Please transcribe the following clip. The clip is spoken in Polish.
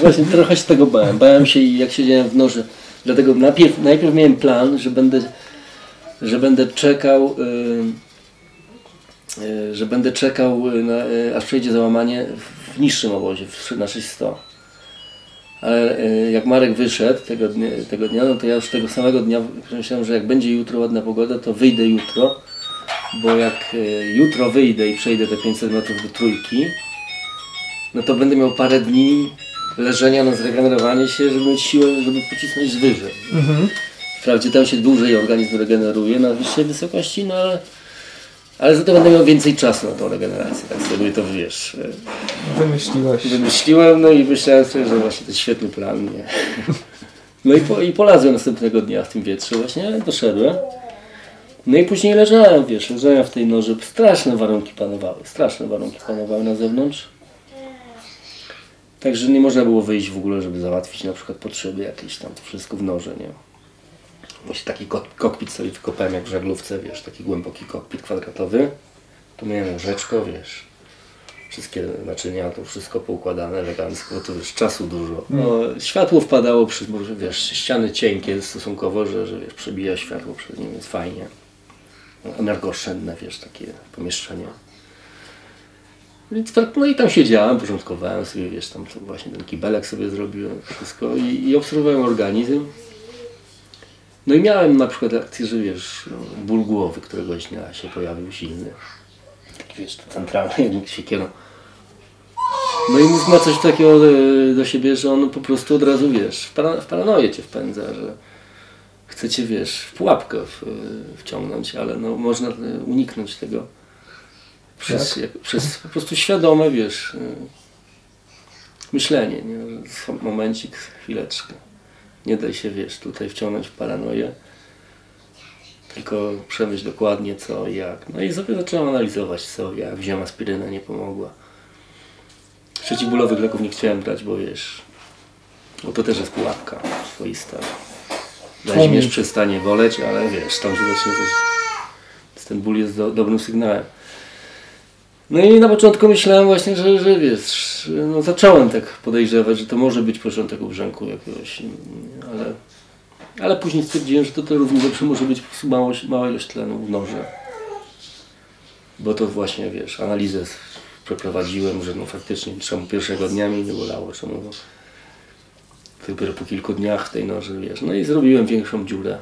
Właśnie trochę się tego bałem. Bałem się jak siedziałem w noży. Dlatego najpierw, najpierw miałem plan, że będę, że będę czekał, y, y, że będę czekał, y, na, y, aż przejdzie załamanie w niższym obozie, w, na 600. Ale y, jak Marek wyszedł tego dnia, tego dnia, no to ja już tego samego dnia myślałem, że jak będzie jutro ładna pogoda, to wyjdę jutro. Bo jak y, jutro wyjdę i przejdę te 500 metrów do trójki, no to będę miał parę dni leżenia na zregenerowanie się, żeby mieć siłę, żeby pocisnąć wyżej. Wprawdzie tam się dłużej organizm regeneruje na wyższej wysokości, no ale, ale za to będę miał więcej czasu na tą regenerację, tak sobie to wiesz. e, Wymyśliłeś. Wymyśliłem, no i myślałem sobie, że właśnie to jest świetny plan, nie? No i, po, i polazłem następnego dnia w tym wietrze właśnie, doszedłem. No i później leżałem, wiesz, leżałem w tej noży, straszne warunki panowały, straszne warunki panowały na zewnątrz. Także nie można było wyjść w ogóle, żeby załatwić na przykład potrzeby jakieś tam, to wszystko w noże, nie? Właśnie taki kok- kokpit sobie wykopałem jak w żaglówce, wiesz, taki głęboki kokpit kwadratowy. Tu miałem łóżeczko, wiesz, wszystkie naczynia, to wszystko poukładane elegancko, to już czasu dużo. No, światło wpadało przy, może wiesz, ściany cienkie stosunkowo, że, że wiesz, przebija światło przed nim, więc fajnie. No, Energooszczędne, wiesz, takie pomieszczenie. Więc tak, no i tam siedziałem, porządkowałem sobie, wiesz, tam właśnie ten kibelek sobie zrobiłem, wszystko i, i obserwowałem organizm. No i miałem na przykład akcję, że wiesz, no, ból głowy któregoś dnia się pojawił silny. Taki wiesz, centralny, jak siekierą. No i ma coś takiego e, do siebie, że on po prostu od razu, wiesz, w, para, w paranoję cię wpędza, że chcecie, wiesz, w pułapkę w, wciągnąć, ale no można e, uniknąć tego przez, jak, przez po prostu świadome, wiesz, e, myślenie, nie? Momencik, chwileczkę. Nie daj się, wiesz, tutaj wciągnąć w paranoję, tylko przemyśl dokładnie co i jak. No i sobie zacząłem analizować co, jak. Wziąłem aspirynę, nie pomogła. Przeciwbólowych leków nie chciałem brać, bo wiesz, bo to też jest pułapka swoista. Weźmiesz, przestanie boleć, ale wiesz, tam się zacznie coś... Ten ból jest do, dobrym sygnałem. No i na początku myślałem właśnie, że, że wiesz, no zacząłem tak podejrzewać, że to może być początek ubrzęku jakiegoś, ale, ale później stwierdziłem, że to, to równie dobrze może być mało, mała ilość tlenu w noże. Bo to właśnie, wiesz, analizę przeprowadziłem, że no faktycznie czemu pierwszego dnia mnie nie bolało, czemu no, dopiero po kilku dniach w tej noży, wiesz, no i zrobiłem większą dziurę.